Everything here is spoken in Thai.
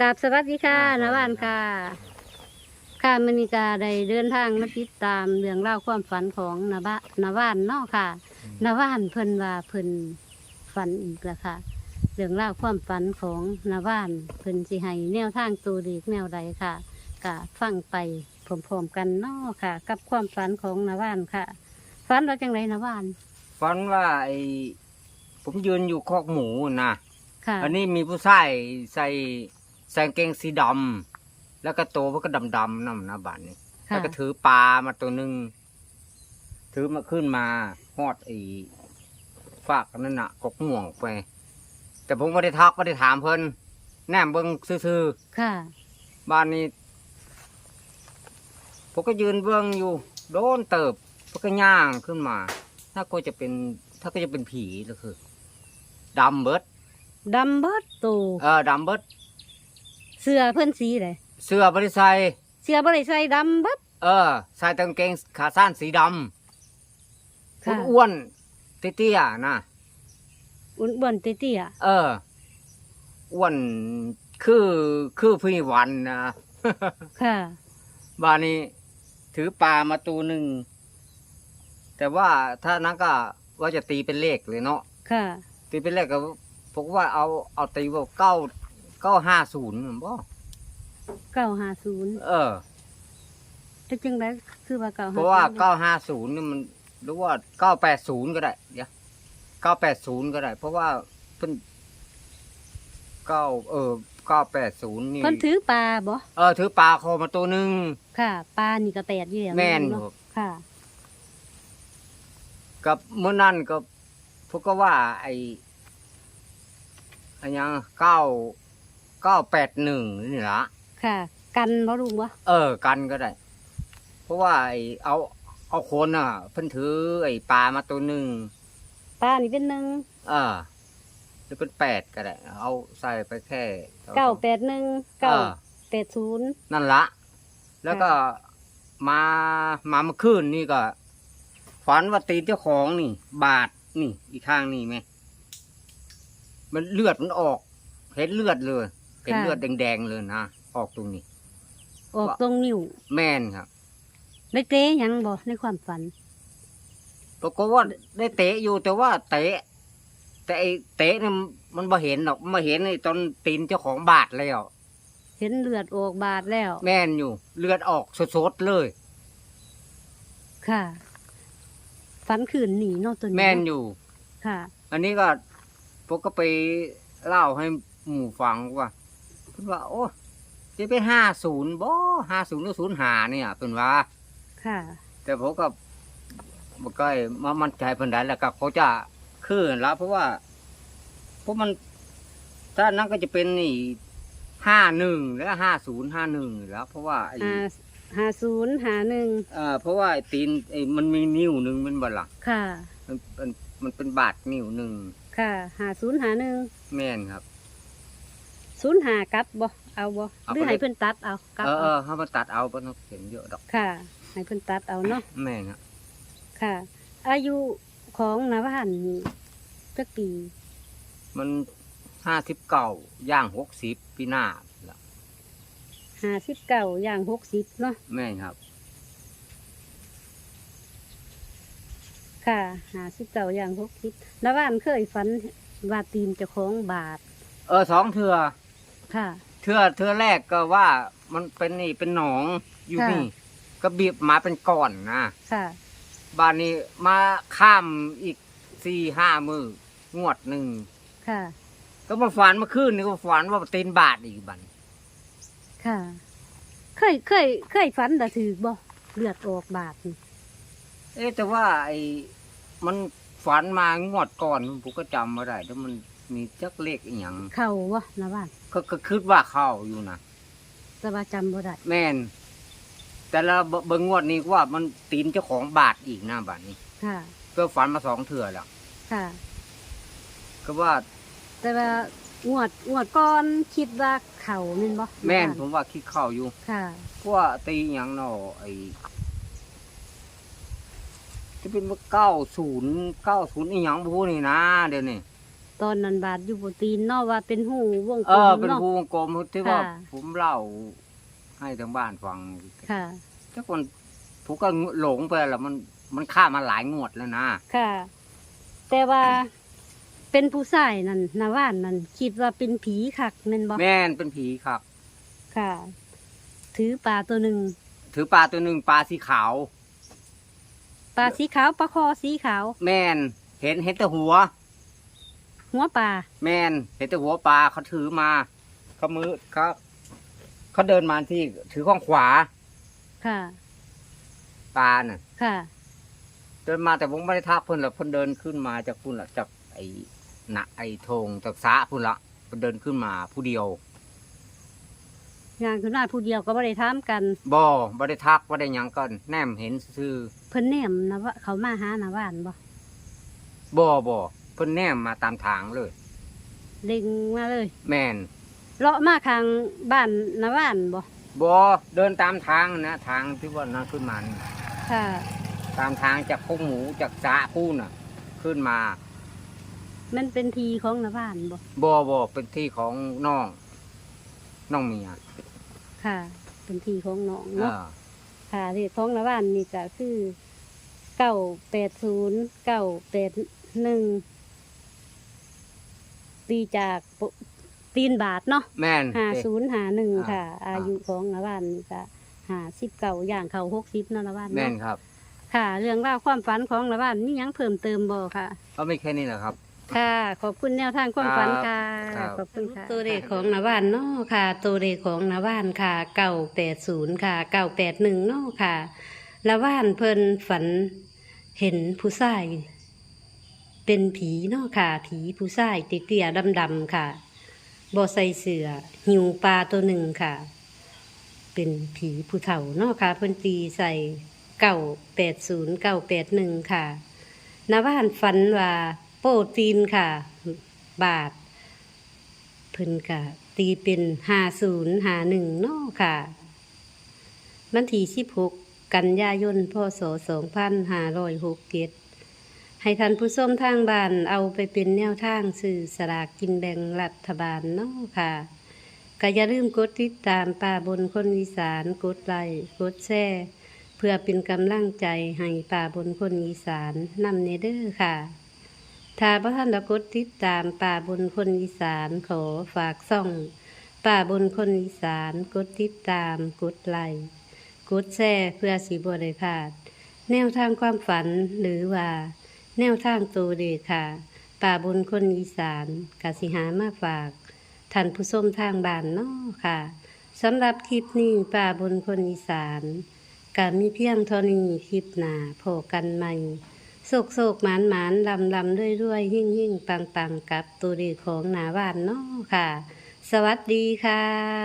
กับสวัสดีค่ะอ่านวานค่ะ ค่ะมณีกาได้เดินทางมาติดตามเรื่องเล่าวความฝันของนบะนวานเนาะค่ะนวานเพิ่นว่าเพิ่นฝันอีกแล้วค่ะ เรื่องเล่าวความฝันของนวานเพิ่นสิให้แนวทางตัวดีแนวใดค่ะกะฟังไปพร้อมๆกันเนาะค่ะ กับความฝันของนวานค่ะฝันว่าจังไรนวานฝันว่าไอ้ผมยืนอยู่คอกหมูนะค่ะ อันนี้มีผู้ชายใส่ ใส่กางเกงสีดำแล้วก็โตวมันก็ดำๆนั่นนะบ้านนี้ ค่ะแล้วก็ถือปลามาตัวหนึ่งถือมาขึ้นมาหอดไอ้ฝากนั่นน่ะกกห่วงไป แต่ผมไม่ได้ทักไม่ได้ถามเพิ่นแนมเบิ้งซื่อค่ะๆบ้านนี้ผมก็ยืนเบิ้งอยู่ โดนเติบผมก็ย่างขึ้นมา ถ้าก็จะเป็น ถ้าก็จะเป็นผีก็คือดำเบิดดำเบิดตูเออดำเบิด เสื้อเพิ่นสีเลยเสื้อบริษัทเสื้อบริใส่ดำเบิดเออ ใส่กางเกงขาสั้นสีดำค่ะ อ้วนๆเตี้ยๆนะอุ่นบวนเตี้ยเอออ้วนคือคือพี่วันนะ ๆค่ะบ้านนี้ถือปลามาตัวหนึ่ง แต่ว่าถ้านั้นก็ว่าจะตีเป็นเลขเลยเนาะค่ะ ตีเป็นเลขก็ผมว่าเอาเอาตีว่าเก้าเก้าห้าศูนย์บ่เก้าห้าศูนย์เออจะจึงได้คือว่าเก้าเพราะว่าเก้าห้าศูนย์นี่มันหรือว่าเก้าแปดศูนย์ก็ได้เดี๋ยวเก้าแปดศูนย์ก็ได้ เพราะว่าเพิ่นเก้าเออเก้าแปดศูนย์นี่เพิ่นถือปลาบ่เออถือปลาคอมาตัวหนึ่งค่ะปลานี่ก็แตกอยู่แล้วแม่นเนาะค่ะ กับเมื่อนั่นก็พวกก็ว่า ไอ้อันยังเก้า เก้าแปดหนึ่งนี่ละค่ะ กันบ่ลุงวะเออ กันก็ได้ เพราะว่าไอ้เอาเอาคนอะ เพิ่นถือไอ้ปลามาตัวหนึ่งปลานี่เป็นหนึ่งเออหรือเป็นแปดก็ได้ เอาใส่ไปแค่เก้าแปดหนึ่งเอเก้าอแปดศูนย์นั่นละ แล้วก็มามาเมื่อคืนนี่ก็ฝันว่าตีนเจ้าของนี่ บาดนี่ อีกข้างนี่ไหมมันเลือดมันออก เห็นเลือดเลย เห็นเลือดแดงๆเลยนะออกตรงนี้ ออกตรงนิ้วแม่นครับได้เตะหยังบ่ในความฝัน ปรากฏว่าได้เตะอยู่แต่ว่าเตะ แต่ไอ้เตะเนี่ยมันมาเห็นหรอกมาเห็นไอ้ตอนตีนเจ้าของบาดแล้ว เห็นเลือดออกบาดแล้ว แม่นอยู่ เลือดออกสดๆเลย ค่ะฝันคืนหนีเนาะตัวนี้แม่นอยู่ ค่ะ อันนี้ก็ผมก็ไปเล่าให้หมู่ฟังว่าเพิ่นว่าโอ้จะเป็นห้าศูนย์บ่ห้าศูนย์หรือศูนย์หาเนี่ยเป็นว่า ค่ะ แต่ผมก็บ่ใกล้มามั่นใจเพิ่นได้แล้วก็เขาจะคืนแล้วเพราะว่าเพราะมันถ้านั้นก็จะเป็นนี่ห้าหนึ่งแล้วห้าศูนย์ห้าหนึ่งแล้ว เพราะว่าไอ้ห้าห้าศูนย์ห้าหนึ่งเอ่อเพราะว่าไอ้ตีนไอ้มันมีนิ้วหนึ่งมันบ่ล่ะค่ะ มันมันมันเป็นบาดนิ้วหนึ่งค่ะห้าศูนย์ห้าหนึ่ง แม่นครับ ศูนย์หากลับบ่เอาบ่เอาหรือไปให้เพิ่นตัดเอากลับเออเอเอาอเขามาตัดเอาเพราะต้องเขียนเยอะดอกค่ะ ให้เพิ่นตัดเอาเนาะแม่นะค่ะ อายุของนาวานนี่จักปีมันห้าสิบเก้าย่างหกสิบปีหน้าละห้าสิบเก้าย่างหกสิบเนาะแม่ครับ ค่ะห้าสิบเก้าย่างหกสิบนาวานเคยฝันว่าตีนเจ้าของบาท เออสองเทือ ค่ะ เทือเทือแรกก็ว่ามันเป็นนี่เป็นหนองอยู่ค่ะ นี่ ก็บีบมาเป็นก้อนนะค่ะ บ้านนี้มาข้ามอีกสี่ห้ามืองวดหนึ่งค่ะ ก็มาฝันเมาขึ้นนี่ก็ฝันว่าตีนบาทอีกบันค่ะ เคย เคย เคยฝันแต่ถือบ่เลือดออกบาทนี่เอ๊ะแต่ว่าไอ้มันฝันมางวดก่อนผมก็จำไม่ได้แล้วมัน มีจักเลขอีหยังเข้าวะนาวานก็ก็คิดว่าเข้าอยู่นะแต่ว่าจำบ่ได้แม่น แต่ละเบเบิงงวดนี้ว่ามันตีนเจ้าของบาทอีกหน้าบาทนี้ ค่ะ ก็ฝันมาสองเถื่อแล้วค่ะ ก็ว่าแต่ว่างวดงวดก่อนคิดว่าเข่าแม่นบ่แม่นาวาผมว่าคิดเข้าอยู่ค่ะเพราะว่าตีอหย่างเนอไอจะเป็นว่าเก้าศูนย์เก้าศูนย์อีหยังบูนี่นะเดี๋ยวนี้ ตอนนั้นบาดอยู่บนตีนเนาะว่าเป็นหูวงกเอลอ มเป็นเนาะ ภูวงกลมที่ว่าค่ะ ผมเล่าให้ทางบ้านฟังค่ะ ทุกคนผมก็หลงไปแล้วมันมันข้ามมาหลายงวดแล้วนะ ค่ะ แต่ว่าเป็นผู้ชายนั่นนาว่านนั่นคิดว่าเป็นผีคักแม่นบ่แม่นเป็นผีครับ ค่ะ ถือปลาตัวหนึ่งถือปลาตัวหนึ่งปลาสีขาว ปลาสีขาวปลาคอสีขาว แม่นเห็นเห็นแต่หัว หัวปลาแม่นเห็นแต่หัวปลาเขาถือมาเขามือเขาเขาเดินมาที่ถือข้างขวาค่ะ ปลาน่ะ ค่ะ เดินมาแต่ผมไม่ได้ทักเพิ่นหรอกเพิ่นเดินขึ้นมาจากพุ่นละจากไอ้หนะไอ้ธงจากสระพุ่นละเพิ่นเดินขึ้นมาผู้เดียวงานขึ้นมาผู้เดียวก็บ่ได้ถามกันบ่บ่ได้ทักบ่ได้หยังก็แนมเห็นซื่อเพิ่นแนมนะว่าเขามาหานาว่านบ่บ่บ่เพิ่นแนมมาตามทางเลย เล็งมาเลย แม่นเลาะมาข้างบ้านนาว่านบ่บ่เดินตามทางนะทางที่ว่านั้นขึ้นมานี่ค่ะ ตามทางจากพวกหมูจากสระพุ่นน่ะ ขึ้นมามันเป็นทีของนาว่านบ่บ่บ่เป็นที่ของน้องน้องเมียค่ะ เป็นทีของน้องเอเนาะอค่ะเลขของนาว่านนี่ก็คือเก้าแปดศูนย์เก้าแปดหนึ่ง ตีจากปตีนบาทเนาะแม่นหาศูนย์หาหนึ่งอ่าค่ะอ่าอายุของนาว่านนี่ก็หาสิบเก่าอย่างเขาหกสิบนาะนาว่านแม่นเนาะครับ ค่ะ เรื่องราวความฝันของนาว่านนี่ยังเพิ่มเติมบ่ค่ะก็ไม่แค่นี้แหละครับค่ะ ขอบคุณแนวทางความฝันค่ะครับขอบคุณค่ะ ตัวเลขของนาว่านเนาะค่ะ ตัวเลขของนาว่านค่ะเก้าแปดศูนย์ค่ะเก้าแปดหนึ่งเนาะค่ะนาว่านเพิ่นฝันเห็นผู้ชาย เป็นผีเนาะค่ะ ผีผู้ชายเตี้ยๆดำๆค่ะบ่ใส่เสือหิวปลาตัวหนึ่งค่ะ เป็นผีผู้เฒ่าเนาะค่ะเพิ่นตีใส่เก้าแปดศูนย์เก้าแปดหนึ่งค่ะนาว่านฝันว่าโปรตีนค่ะ บาทเพิ่นกะตีเป็นห้าศูนย์หาหนึ่งเนาะค่ะวันที่สิบหกกันยายนพศสองพันห้าร้อยหกเกต ให้ท่านผู้ชมทางบ้านเอาไปเป็นแนวทางสื่อสลากกินแบ่งรัฐบาลเนาะค่ะก็อย่าลืมกดติดตามป่าบนคนอีสานกดไลค์กดแชร์เพื่อเป็นกำลังใจให้ป่าบนคนอีสานนำเนเด้อค่ะ ถ้าพระท่านได้กดติดตามป่าบนคนอีสานขอฝากซ่องป่าบนคนอีสานกดติดตามกดไลค์กดแชร์เพื่อสีบได้พลาด แนวทางความฝันหรือว่า แนวทางตัวเดชค่ะ ป่าบนคนอีสานกสิหามาฝากท่านผู้ชมทางบ้านเนาะค่ะสำหรับคลิปนี้ป่าบนคนอีสานการมีเพียงเท่านี้คลิปหนาโผกันใหม่โศกโศกหมานหมานลำลำด้วยด้วยหิ่งหิ่งปังปังกับตัวดีของหนาวานเนาะค่ะ สวัสดีค่ะ